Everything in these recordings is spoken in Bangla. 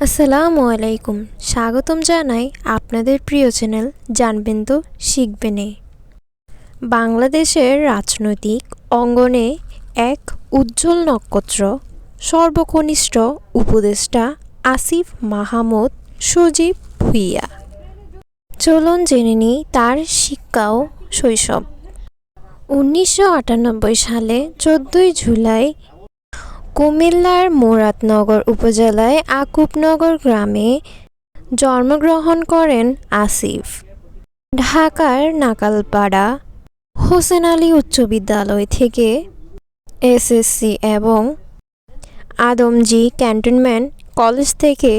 আসসালামু আলাইকুম। স্বাগতম জানাই আপনাদের প্রিয় চ্যানেল জানবেন তো, শিখবেনে বাংলাদেশের রাজনৈতিক অঙ্গনে এক উজ্জ্বল নক্ষত্র, সর্বকনিষ্ঠ উপদেষ্টা আসিফ মাহমুদ সজীব ভুইয়া। চলুন জেনে নিই তার শিক্ষা ও শৈশব। উনিশশো আটানব্বই সালে চোদ্দোই জুলাই কুমিল্লার মুরাদনগর উপজেলায় আকুবনগর গ্রামে জন্মগ্রহণ করেন আসিফ। ঢাকার নাকালপাড়া হোসেন আলী উচ্চ বিদ্যালয় থেকে এসএসসি এবং আদমজি ক্যান্টনমেন্ট কলেজ থেকে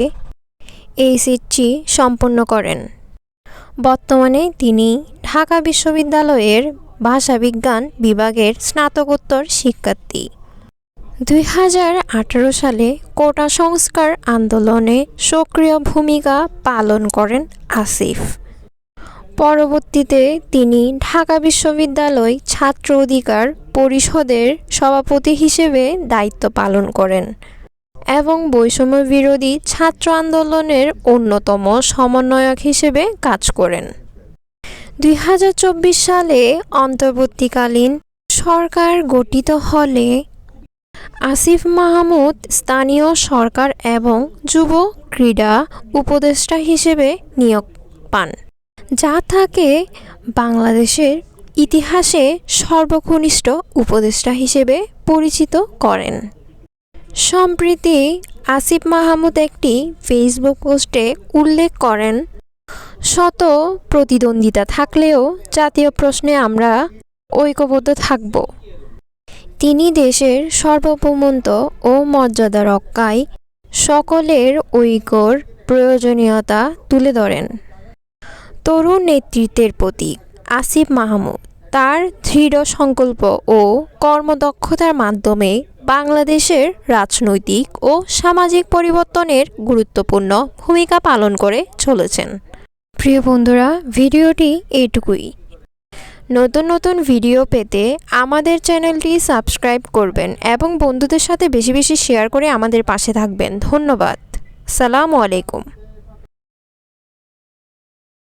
এইচএসসি সম্পন্ন করেন। বর্তমানে তিনি ঢাকা বিশ্ববিদ্যালয়ের ভাষাবিজ্ঞান বিভাগের স্নাতকোত্তর শিক্ষার্থী। দুই হাজার আঠারো সালে কোটা সংস্কার আন্দোলনে সক্রিয় ভূমিকা পালন করেন আসিফ। পরবর্তীতে তিনি ঢাকা বিশ্ববিদ্যালয় ছাত্র অধিকার পরিষদের সভাপতি হিসেবে দায়িত্ব পালন করেন এবং বৈষম্য বিরোধী ছাত্র আন্দোলনের অন্যতম সমন্বয়ক হিসেবে কাজ করেন। দুই হাজার চব্বিশ সালে অন্তর্বর্তীকালীন সরকার গঠিত হলে আসিফ মাহমুদ স্থানীয় সরকার এবং যুব ক্রীড়া উপদেষ্টা হিসেবে নিয়োগ পান। যা থাকে বাংলাদেশের ইতিহাসে সর্বকনিষ্ঠ উপদেষ্টা হিসেবে পরিচিত করেন। সম্প্রতি আসিফ মাহমুদ একটি ফেসবুক পোস্টে উল্লেখ করেন, শত প্রতিদ্বন্দ্বিতা থাকলেও জাতীয় প্রশ্নে আমরা ঐক্যবদ্ধ থাকব। তিনি দেশের সার্বভৌমত্ব ও মর্যাদা রক্ষায় সকলের ঐক্যর প্রয়োজনীয়তা তুলে ধরেন। তরুণ নেতৃত্বের প্রতীক আসিফ মাহমুদ তার দৃঢ় সংকল্প ও কর্মদক্ষতার মাধ্যমে বাংলাদেশের রাজনৈতিক ও সামাজিক পরিবর্তনের গুরুত্বপূর্ণ ভূমিকা পালন করে চলেছেন। প্রিয় বন্ধুরা, ভিডিওটি এইটুকুই নতুন নতুন ভিডিও পেতে আমাদের চ্যানেলটি সাবস্ক্রাইব করবেন এবং বন্ধুদের সাথে বেশি বেশি শেয়ার করে আমাদের পাশে থাকবেন। ধন্যবাদ। সালামু আলাইকুম।